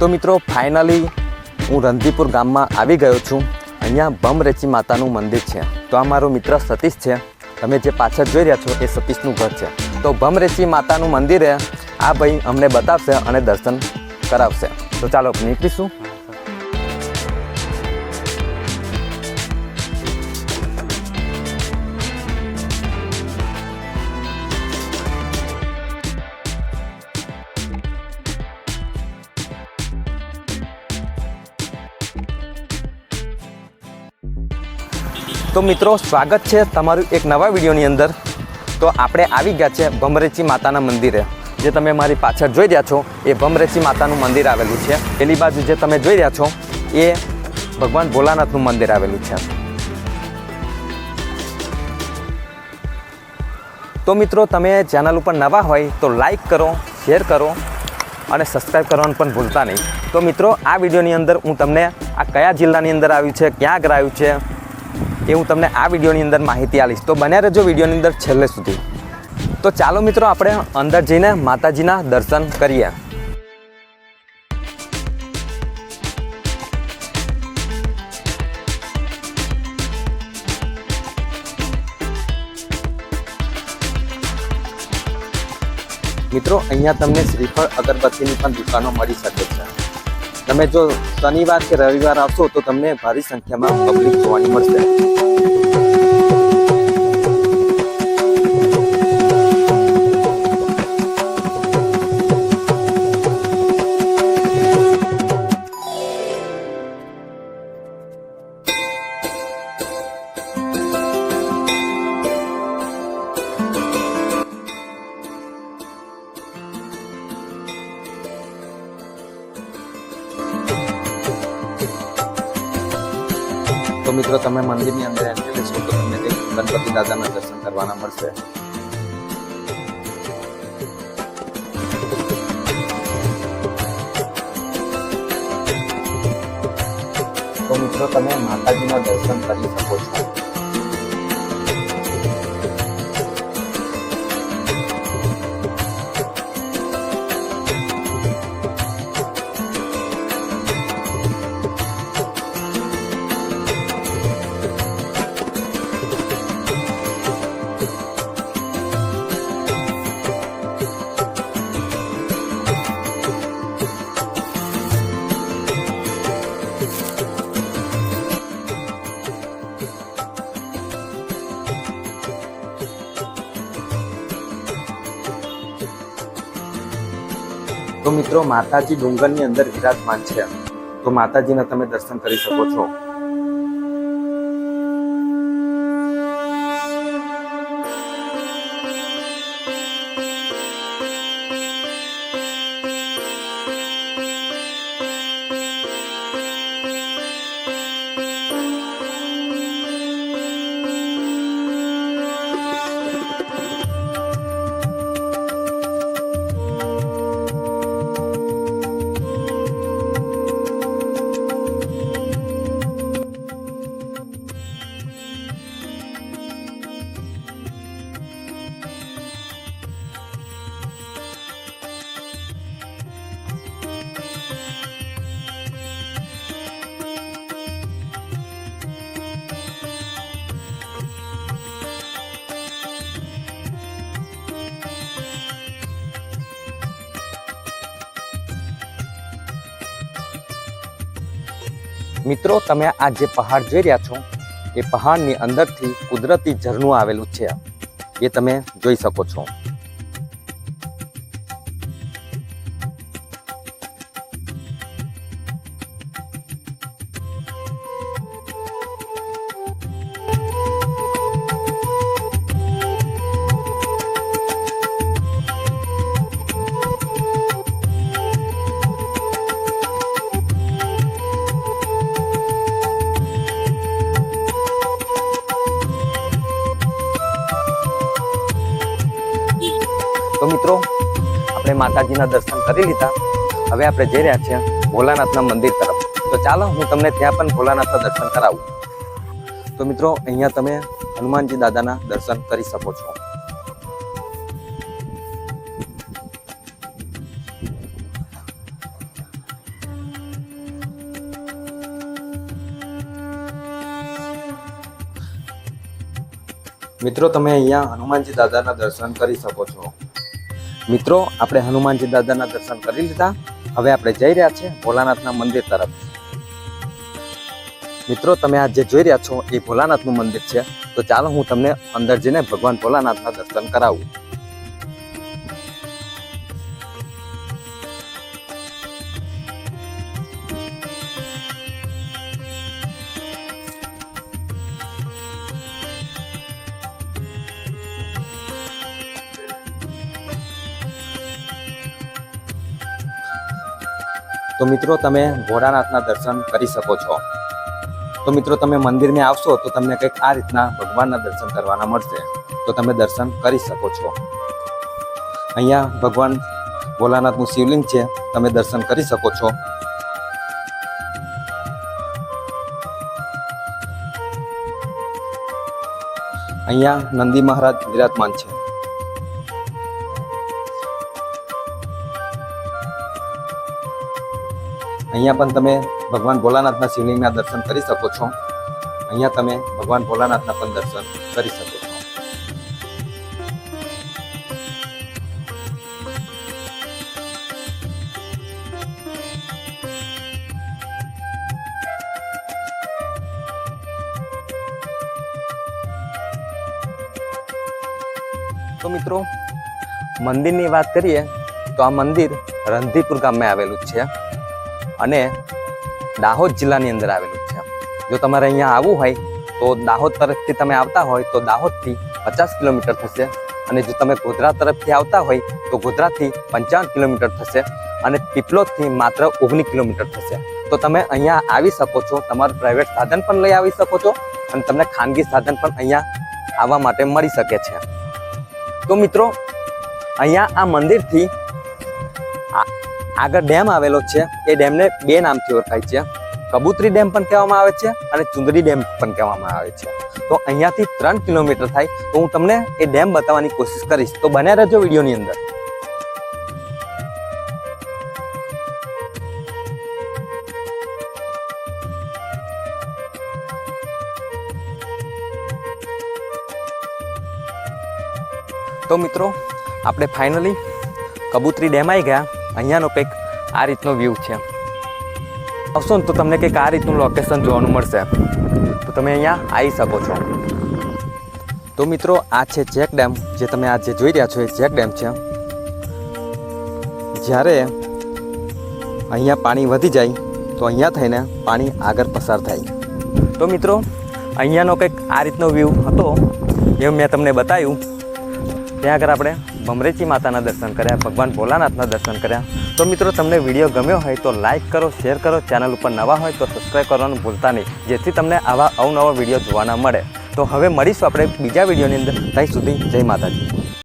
તો મિત્રો ફાઇનલી હું રંધીપુર ગામમાં આવી ગયો છું. અહીંયા બમરેચી માતાનું મંદિર છે. તો આ મારો મિત્ર સતીશ છે. તમે જે પાછળ જોઈ રહ્યા છો એ સતીશનું ઘર છે. તો ભમરેચી માતાનું મંદિર આ ભાઈ અમને બતાવશે અને દર્શન કરાવશે. તો ચાલો નીકળીશું. તો મિત્રો, સ્વાગત છે તમારું એક નવા વિડીયોની અંદર. તો આપણે આવી ગયા છે ભમરેચી માતાના મંદિરે. જે તમે મારી પાછળ જોઈ રહ્યા છો, એ ભમરેચી માતાનું મંદિર આવેલું છે. પેલી બાજુ જે તમે જોઈ રહ્યા છો, એ ભગવાન ભોલાનાથનું મંદિર આવેલું છે. તો મિત્રો, તમે ચેનલ ઉપર નવા હોય તો લાઈક કરો, શેર કરો અને સબસ્ક્રાઈબ કરવાનું પણ ભૂલતા નહીં. તો મિત્રો, આ વિડીયોની અંદર હું તમને આ કયા જિલ્લાની અંદર આવ્યું છે, ક્યાં આગળ આવ્યું છે એ હું તમને આ વિડીયોની અંદર માહિતી આપીશ. તો બન્યા રહેજો વિડીયોની અંદર છેલ્લે સુધી. તો ચાલો મિત્રો આપણે અંદર જઈને માતાજીના દર્શન કરીએ. મિત્રો, અહીંયા તમને શ્રીફળ અગરબત્તીની પણ દુકાનો મળી શકે છે. તમે જો શનિવાર કે રવિવાર આવશો તો તમને ભારી સંખ્યામાં પબ્લિક જોવાની મળશે. તો મિત્રો તમે મંદિરની અંદર એન્ટ્રી લેશો તો તમને કંઈક ગણપતિ દાદાના દર્શન કરવાના મળશે. તો મિત્રો, તમે માતાજીના દર્શન કરી શકો છો. મિત્રો માતાજી ડુંગરની અંદર વિરાજમાન છે. તો માતાજીના તમે દર્શન કરી શકો છો. મિત્રો, તમે આ જે પહાડ જોઈ રહ્યા છો, એ પહાડની અંદરથી કુદરતી ઝરણું આવેલું છે. એ તમે જોઈ શકો છો. તો મિત્રો, આપણે માતાજીના દર્શન કરી લીધા. હવે આપણે જઈ રહ્યા છીએ ભોલાનાથના મંદિર તરફ. તો ચાલો, હું તમને ત્યાં પણ ભોલાનાથના દર્શન કરાવું. તો મિત્રો, અહીંયા તમે હનુમાનજી દાદાના દર્શન કરી શકો છો. મિત્રો, તમે અહીંયા હનુમાનજી દાદાના દર્શન કરી શકો છો. મિત્રો, આપણે હનુમાનજી દાદાના દર્શન કરી લીધા. હવે આપણે જઈ રહ્યા છીએ ભોલાનાથના મંદિર તરફ. મિત્રો, તમે આ જે જોઈ રહ્યા છો એ ભોલાનાથનું મંદિર છે. તો ચાલો હું તમને અંદર જઈને ભગવાન ભોલાનાથના દર્શન કરાવું. તો મિત્રો તમે ભોળાનાથના દર્શન કરી શકો છો. તો મિત્રો તમે મંદિરમાં આવશો તો તમને કંઈક આ રીતના ભગવાનના દર્શન કરવાના મળશે. તો તમે દર્શન કરી શકો છો. અહીંયા ભગવાન ભોલાનાથનું શિવલિંગ છે. તમે દર્શન કરી શકો છો. અહીંયા નંદી મહારાજ વિરાજમાન છે. અહીંયા પણ તમે ભગવાન ભોલાનાથના શિવલિંગના દર્શન કરી શકો છો. અહીંયા તમે ભગવાન ભોલાનાથના પણ દર્શન કરી શકો છો. તો મિત્રો, મંદિરની વાત કરીએ, તો આ મંદિર રણધીપુર ગામમાં આવેલું છે. અને દાહોદ જિલ્લાની અંદર આવેલું છે. જો તમારે અહીંયા આવવું હોય, તો દાહોદ તરફથી તમે આવતા હોય, તો દાહોદથી પચાસ કિલોમીટર થશે. અને જો તમે ગોધરા તરફથી આવતા હોય, તો ગોધરાથી પંચાવન કિલોમીટર થશે. અને પીપલોદથી માત્ર ઓગણીસ કિલોમીટર થશે. તો તમે અહીંયા આવી શકો છો. તમારું પ્રાઇવેટ સાધન પણ લઈ આવી શકો છો અને તમને ખાનગી સાધન પણ અહીંયા આવવા માટે મળી શકે છે. તો મિત્રો, અહીંયા આ મંદિરથી આગળ ડેમ આવેલો છે. એ ડેમને બે નામથી ઓળખાય છે. કબૂતરી ડેમ પણ કહેવામાં આવે છે અને ચુંદડી ડેમ પણ કહેવામાં આવે છે. તો અહીંયાથી ત્રણ કિલોમીટર થાય તો હું તમને એ ડેમ બતાવવાની કોશિશ કરીશ. તો બન્યા રહેજો વિડીયોની અંદર. તો મિત્રો, આપણે ફાઇનલી કબૂતરી ડેમ આવી ગયા. અહીંયાનો કંઈક આ રીતનો વ્યૂ છે. આવશો ને તો તમને કંઈક આ રીતનું લોકેશન જોવાનું મળશે. તો તમે અહીંયા આવી શકો છો. તો મિત્રો, આ છે ચેક ડેમ જે તમે આ જે જોઈ રહ્યા છો એ ચેક ડેમ છે. જ્યારે અહીંયા પાણી વધી જાય, તો અહીંયા થઈને પાણી આગળ પસાર થાય. તો મિત્રો, અહીંયાનો કંઈક આ રીતનો વ્યૂ હતો. એવું મેં તમને બતાવ્યું. ત્યાં આગળ આપણે ભમરેચી માતાના દર્શન કર્યા, ભગવાન ભોલાનાથના દર્શન કર્યા. તો મિત્રો, તમને વીડિયો ગમ્યો હોય તો લાઇક કરો શેર કરો ચેનલ ઉપર નવા હોય તો સબસ્ક્રાઈબ કરવાનું ભૂલતા નહીં, જેથી તમને આવા અવનવા વીડિયો જોવાના મળે. તો હવે મળીશું આપણે બીજા વિડીયોની અંદર. ત્યાં સુધી જય માતાજી.